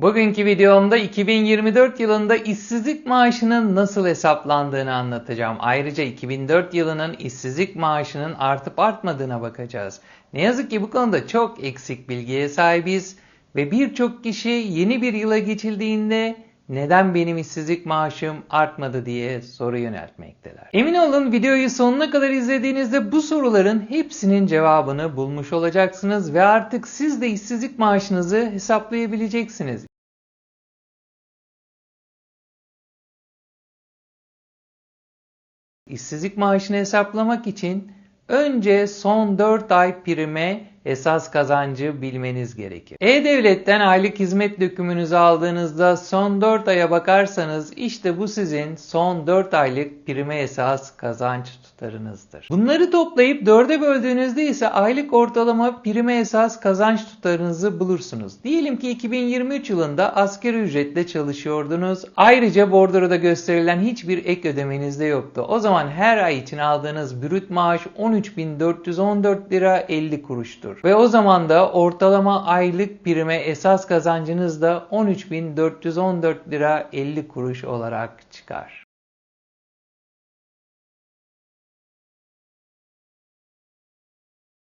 Bugünkü videomda 2024 yılında işsizlik maaşının nasıl hesaplandığını anlatacağım. Ayrıca 2004 yılının işsizlik maaşının artıp artmadığına bakacağız. Ne yazık ki bu konuda çok eksik bilgiye sahibiz ve birçok kişi yeni bir yıla geçildiğinde neden benim işsizlik maaşım artmadı diye soru yöneltmekteler. Emin olun videoyu sonuna kadar izlediğinizde bu soruların hepsinin cevabını bulmuş olacaksınız ve artık siz de işsizlik maaşınızı hesaplayabileceksiniz. İşsizlik maaşını hesaplamak için önce son 4 ay prime esas kazancı bilmeniz gerekir. E-Devlet'ten aylık hizmet dökümünüzü aldığınızda son 4 aya bakarsanız işte bu sizin son 4 aylık prime esas kazanç tutarınızdır. Bunları toplayıp 4'e böldüğünüzde ise aylık ortalama prime esas kazanç tutarınızı bulursunuz. Diyelim ki 2023 yılında asgari ücretle çalışıyordunuz. Ayrıca bordroda gösterilen hiçbir ek ödemeniz de yoktu. O zaman her ay için aldığınız brüt maaş 13.414 lira 50 kuruştur olur. Ve o zaman da ortalama aylık birime esas kazancınız da 13.414 lira 50 kuruş olarak çıkar.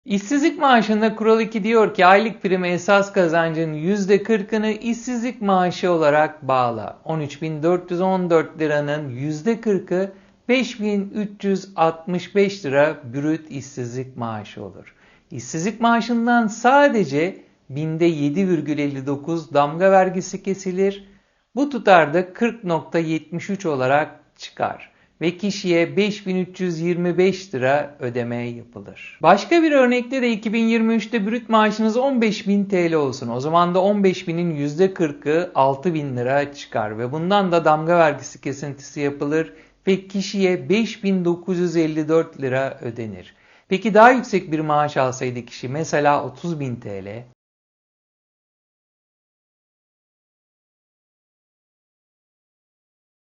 İşsizlik maaşında kural 2 diyor ki aylık prime esas kazancın %40'ını işsizlik maaşı olarak bağla. 13.414 liranın %40'ı 5365 lira brüt işsizlik maaşı olur. İşsizlik maaşından sadece binde 7,59 damga vergisi kesilir. Bu tutar da 40.73 olarak çıkar ve kişiye 5325 lira ödeme yapılır. Başka bir örnekte de 2023'te brüt maaşınız 15.000 TL olsun. O zaman da 15.000'in %40'ı 6.000 lira çıkar ve bundan da damga vergisi kesintisi yapılır ve kişiye 5954 lira ödenir. Peki daha yüksek bir maaş alsaydı kişi mesela 30 bin TL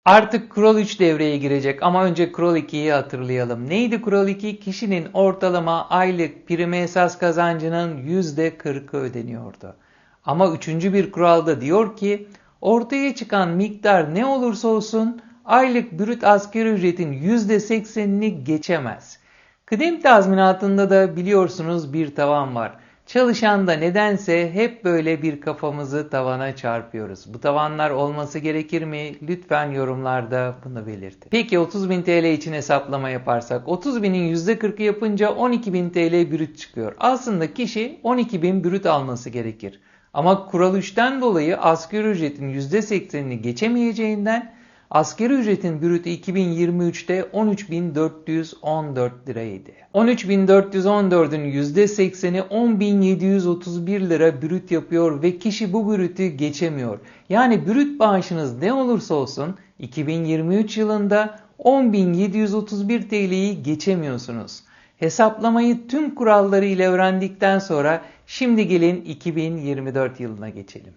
Artık kural 3 devreye girecek ama önce kural 2'yi hatırlayalım. Neydi kural 2? Kişinin ortalama aylık prime esas kazancının %40'ı ödeniyordu. Ama üçüncü bir kuralda diyor ki ortaya çıkan miktar ne olursa olsun aylık brüt asgari ücretin %80'ini geçemez. Kıdem tazminatında da biliyorsunuz bir tavan var. Çalışan da nedense hep böyle bir kafamızı tavana çarpıyoruz. Bu tavanlar olması gerekir mi? Lütfen yorumlarda bunu belirtin. Peki 30.000 TL için hesaplama yaparsak 30.000'in %40'ı yapınca 12.000 TL brüt çıkıyor. Aslında kişi 12.000 brüt alması gerekir. Ama kural 3'ten dolayı asgari ücretin %80'ini geçemeyeceğinden Asgari ücretin brütü 2023'te 13.414 liraydı. 13.414'ün %80'i 10.731 lira brüt yapıyor ve kişi bu brütü geçemiyor. Yani brüt bağışınız ne olursa olsun 2023 yılında 10.731 TL'yi geçemiyorsunuz. Hesaplamayı tüm kuralları ile öğrendikten sonra şimdi gelin 2024 yılına geçelim.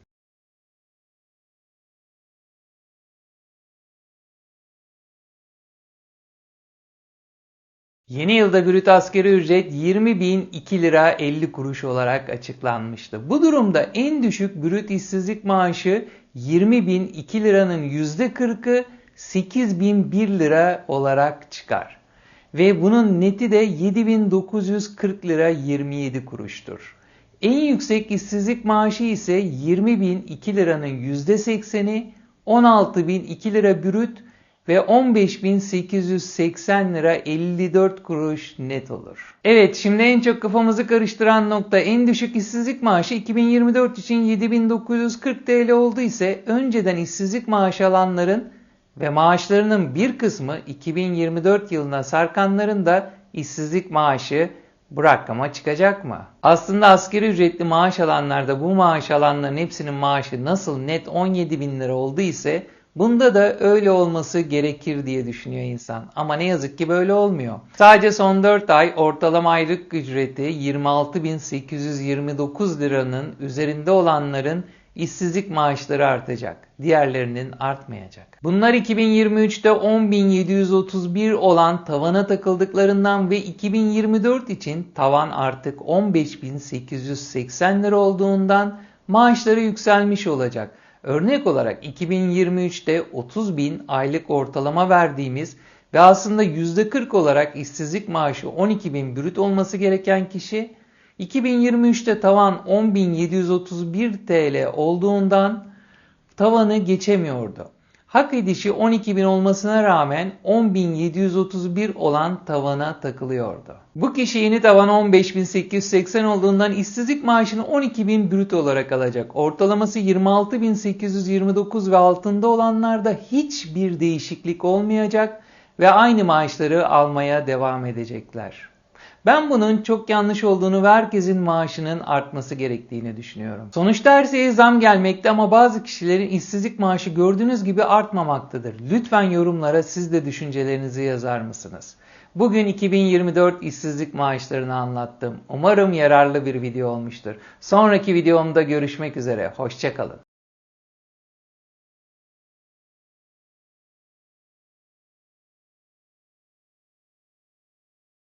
Yeni yılda brüt askeri ücret 20.002 lira 50 kuruş olarak açıklanmıştı. Bu durumda en düşük brüt işsizlik maaşı 20.002 liranın %40'ı 8.001 lira olarak çıkar. Ve bunun neti de 7.940 lira 27 kuruştur. En yüksek işsizlik maaşı ise 20.002 liranın %80'i 16.002 lira brüt ve 15.880 lira 54 kuruş net olur. Evet şimdi en çok kafamızı karıştıran nokta en düşük işsizlik maaşı 2024 için 7940 TL oldu ise önceden işsizlik maaşı alanların ve maaşlarının bir kısmı 2024 yılına sarkanların da işsizlik maaşı bu rakama çıkacak mı? Aslında askeri ücretli maaş alanlarda bu maaş alanların hepsinin maaşı nasıl net 17 bin lira oldu ise Bunda da öyle olması gerekir diye düşünüyor insan. Ama ne yazık ki böyle olmuyor. Sadece son 4 ay ortalama aylık ücreti 26.829 liranın üzerinde olanların işsizlik maaşları artacak. Diğerlerinin artmayacak. Bunlar 2023'te 10.731 olan tavana takıldıklarından ve 2024 için tavan artık 15.880 lira olduğundan maaşları yükselmiş olacak. Örnek olarak 2023'te 30 bin aylık ortalama verdiğimiz ve aslında %40 olarak işsizlik maaşı 12 bin brüt olması gereken kişi 2023'te tavan 10.731 TL olduğundan tavanı geçemiyordu. Hak edişi 12.000 olmasına rağmen 10.731 olan tavana takılıyordu. Bu kişi yeni tavan 15.880 olduğundan işsizlik maaşını 12.000 brüt olarak alacak. Ortalaması 26.829 ve altında olanlarda hiçbir değişiklik olmayacak ve aynı maaşları almaya devam edecekler. Ben bunun çok yanlış olduğunu ve herkesin maaşının artması gerektiğini düşünüyorum. Sonuçta her şeye zam gelmekte ama bazı kişilerin işsizlik maaşı gördüğünüz gibi artmamaktadır. Lütfen yorumlara siz de düşüncelerinizi yazar mısınız? Bugün 2024 işsizlik maaşlarını anlattım. Umarım yararlı bir video olmuştur. Sonraki videomda görüşmek üzere. Hoşçakalın.